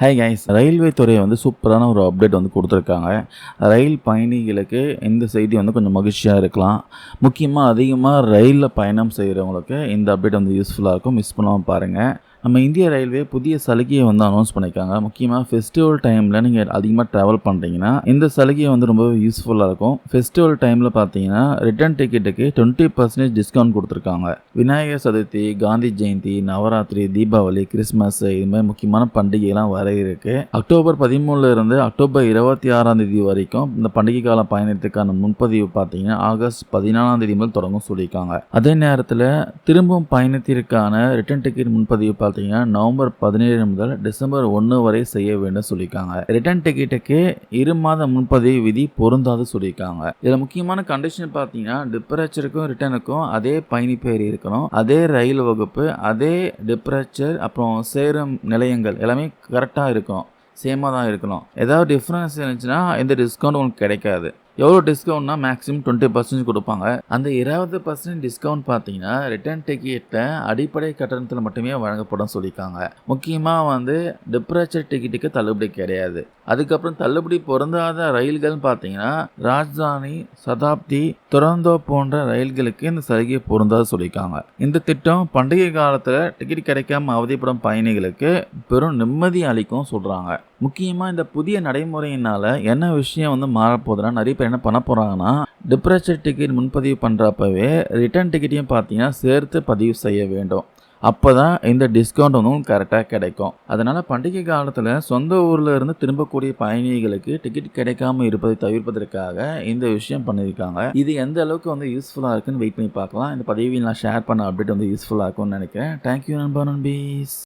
Hi guys railway துறை வந்து சூப்பரான ஒரு அப்டேட் வந்து கொடுத்துருக்காங்க. ரயில் பயணிகளுக்கு இந்த செய்தி வந்து கொஞ்சம் மகிழ்ச்சியாக இருக்கலாம். முக்கியமாக அதிகமாக ரயிலில் பயணம் செய்கிறவங்களுக்கு இந்த அப்டேட் வந்து யூஸ்ஃபுல்லாக இருக்கும். மிஸ் பண்ணாமல் பாருங்கள் நம்ம இந்திய ரயில்வே புதிய சலுகையை வந்து அனௌன்ஸ் பண்ணியிருக்காங்க. முக்கியமாக ஃபெஸ்டிவல் டைமில் நீங்கள் அதிகமாக ட்ராவல் பண்ணுறீங்கன்னா இந்த சலுகையை வந்து ரொம்ப யூஸ்ஃபுல்லாக இருக்கும். ஃபெஸ்டிவல் டைமில் பார்த்தீங்கன்னா ரிட்டர்ன் டிக்கெட்டுக்கு டுவெண்ட்டி பர்சன்டேஜ் டிஸ்கவுண்ட் கொடுத்துருக்காங்க. விநாயகர் சதுர்த்தி காந்தி ஜெயந்தி நவராத்திரி தீபாவளி கிறிஸ்மஸ் இது மாதிரி முக்கியமான பண்டிகைலாம் வர இருக்கு. அக்டோபர் பதிமூணுல இருந்து அக்டோபர் இருபத்தி ஆறாம் தேதி வரைக்கும் இந்த பண்டிகை கால பயணத்துக்கான முன்பதிவு பார்த்தீங்கன்னா ஆகஸ்ட் பதினாலாம் தேதி முதல் தொடங்கும் சொல்லியிருக்காங்க. அதே நேரத்தில் திரும்பும் பயணத்திற்கான ரிட்டர்ன் டிக்கெட் முன்பதிவு பார்த்தீங்கன்னா நவம்பர் பதினேழு முதல் டிசம்பர் ஒன்று வரை செய்ய வேண்டும் சொல்லியிருக்காங்க. ரிட்டர்ன் டிக்கெட்டுக்கு இரு மாத முன்பதிவு விதி பொருந்தாது சொல்லியிருக்காங்க. இதில் முக்கியமான கண்டிஷன் பார்த்தீங்கன்னா டிப்ரேச்சருக்கும் ரிட்டனுக்கும் அதே பயணி இருக்கணும். அதே ரயில் வகுப்பு அதே டிப்ரேச்சர் அப்புறம் சேரும் நிலையங்கள் எல்லாமே கரெக்டாக இருக்கும். சேமாக தான் இருக்கணும். ஏதாவது டிஃப்ரென்ஸ் இருந்துச்சுன்னா எந்த டிஸ்கவுண்ட் உங்களுக்கு கிடைக்காது. எவ்வளோ டிஸ்கவுண்ட்னா மேக்ஸிமம் டுவெண்ட்டி பர்சன்டேஜ் கொடுப்பாங்க. அந்த இருபது பர்சன்ட் டிஸ்கவுண்ட் பார்த்தீங்கன்னா ரிட்டர்ன் டிக்கெட்டை அடிப்படை கட்டணத்தில் மட்டுமே வழங்கப்படும் சொல்லியிருக்காங்க. முக்கியமாக வந்து டிப்ரேச்சர் டிக்கெட்டுக்கு தள்ளுபடி கிடையாது. அதுக்கப்புறம் தள்ளுபடி பொருந்தாத ரயில்கள்னு பார்த்தீங்கன்னா ராஜ்தானி சதாப்தி துரந்தோ போன்ற ரயில்களுக்கு இந்த சலுகை பொருந்தாது சொல்லியிருக்காங்க. இந்த திட்டம் பண்டிகை காலத்தில் டிக்கெட் கிடைக்காம அவதிப்படும் பயணிகளுக்கு பெரும் நிம்மதி அளிக்கும் சொல்கிறாங்க முக்கியமாக இந்த புதிய நடைமுறையினால் என்ன விஷயம் வந்து மாறப்போகுதுன்னா நிறைய பேர் என்ன பண்ண போகிறாங்கன்னா டிப்ரேச்சர் டிக்கெட் முன்பதிவு பண்ணுறப்பவே ரிட்டர்ன் டிக்கெட்டையும் பார்த்தீங்கன்னா சேர்த்து பதிவு செய்ய வேண்டும். அப்போ தான் இந்த டிஸ்கவுண்ட் வந்து கரெக்டாக கிடைக்கும். அதனால் பண்டிகை காலத்தில் சொந்த ஊரில் இருந்து திரும்பக்கூடிய பயணிகளுக்கு டிக்கெட் கிடைக்காம இருப்பதை தவிர்ப்பதற்காக இந்த விஷயம் பண்ணியிருக்காங்க. இது எந்த அளவுக்கு வந்து யூஸ்ஃபுல்லாக இருக்குன்னு வெயிட் பண்ணி பார்க்கலாம். இந்த பதிவை நான் ஷேர் பண்ண அப்டேட் வந்து யூஸ்ஃபுல்லாக இருக்கும்னு நினைக்கிறேன். தேங்க்யூ நண்பா நண்பீஸ்.